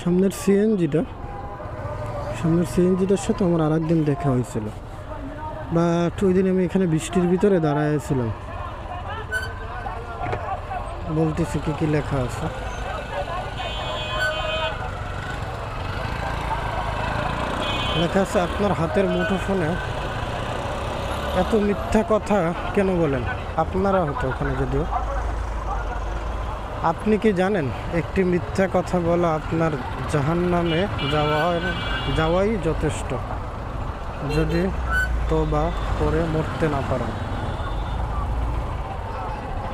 সামনের সিএনজিটা, সামনের সিএনজিটার সাথে আমার আর একদিন দেখা হয়েছিল। বাট ওই দিন আমি এখানে বৃষ্টির ভিতরে দাঁড়াইছিলাম বলতেছি কী কী লেখা আছে? লেখা আছে, আপনার হাতের মুঠো ফোনে এত মিথ্যা কথা কেন বলেন? আপনারা হতো ওখানে যদিও আপনি কি জানেন, একটি মিথ্যা কথা বলা আপনার জাহান নামে যাওয়ার, যাওয়াই যথেষ্ট। যদি তো বা করে মরতে না পারেন।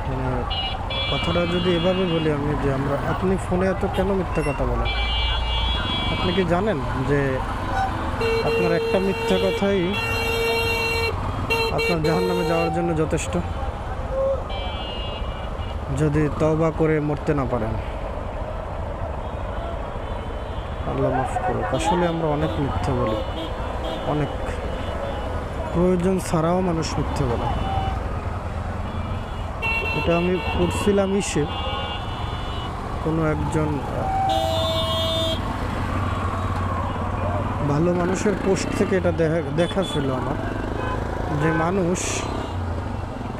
মানে কথাটা যদি এভাবে বলি আমি যে আমরা, আপনি ফোনে এত কেন মিথ্যা কথা বলেন? আপনি কি জানেন যে আপনার একটা মিথ্যা কথাই আপনার জাহান নামে যাওয়ার জন্য যথেষ্ট? যদি তওবা করে মরতে না পারেন। আল্লাহ মাফ করুক। আসলে আমরা অনেক মিথ্যা বলি। অনেক প্রয়োজন ছাড়াও মানুষ মিথ্যা বলে। এটা আমি পড়ছিলাম ইসে। কোনো একজন ভালো মানুষের পোস্ট থেকে এটা দেখা দেখা ছিল আমার। যে মানুষ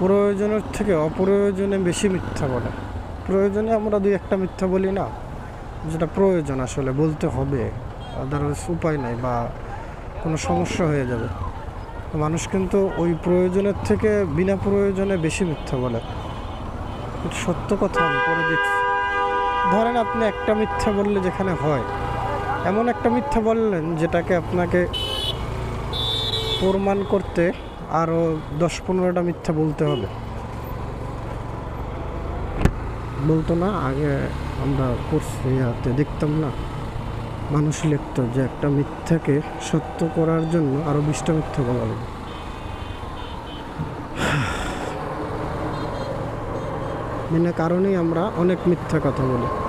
প্রয়োজনের থেকে অপ্রয়োজনে বেশি মিথ্যা বলে। প্রয়োজনে আমরা দুই একটা মিথ্যা বলি না। যেটা প্রয়োজন আসলে, বলতে হবে। আদারওয়াইজ উপায় নাই বা কোনো সমস্যা হয়ে যাবে। মানুষ কিন্তু ওই প্রয়োজনের থেকে বিনা প্রয়োজনে বেশি মিথ্যা বলে। সত্য কথা, আমি পরে দেখছি। ধরেন আপনি একটা মিথ্যা বললে যেখানে হয়, এমন একটা মিথ্যা বললেন যেটাকে আপনাকে প্রমাণ করতে আরও দশ পনেরোটা মিথ্যা বলতে হবে। বলতো না, আগে আমরা করছি হাতে দেখতাম না। মানুষ লিখতো যে একটা মিথ্যাকে সত্য করার জন্য আরও বিশটা মিথ্যা বলা হবে বিনা কারণেই আমরা অনেক মিথ্যা কথা বলি।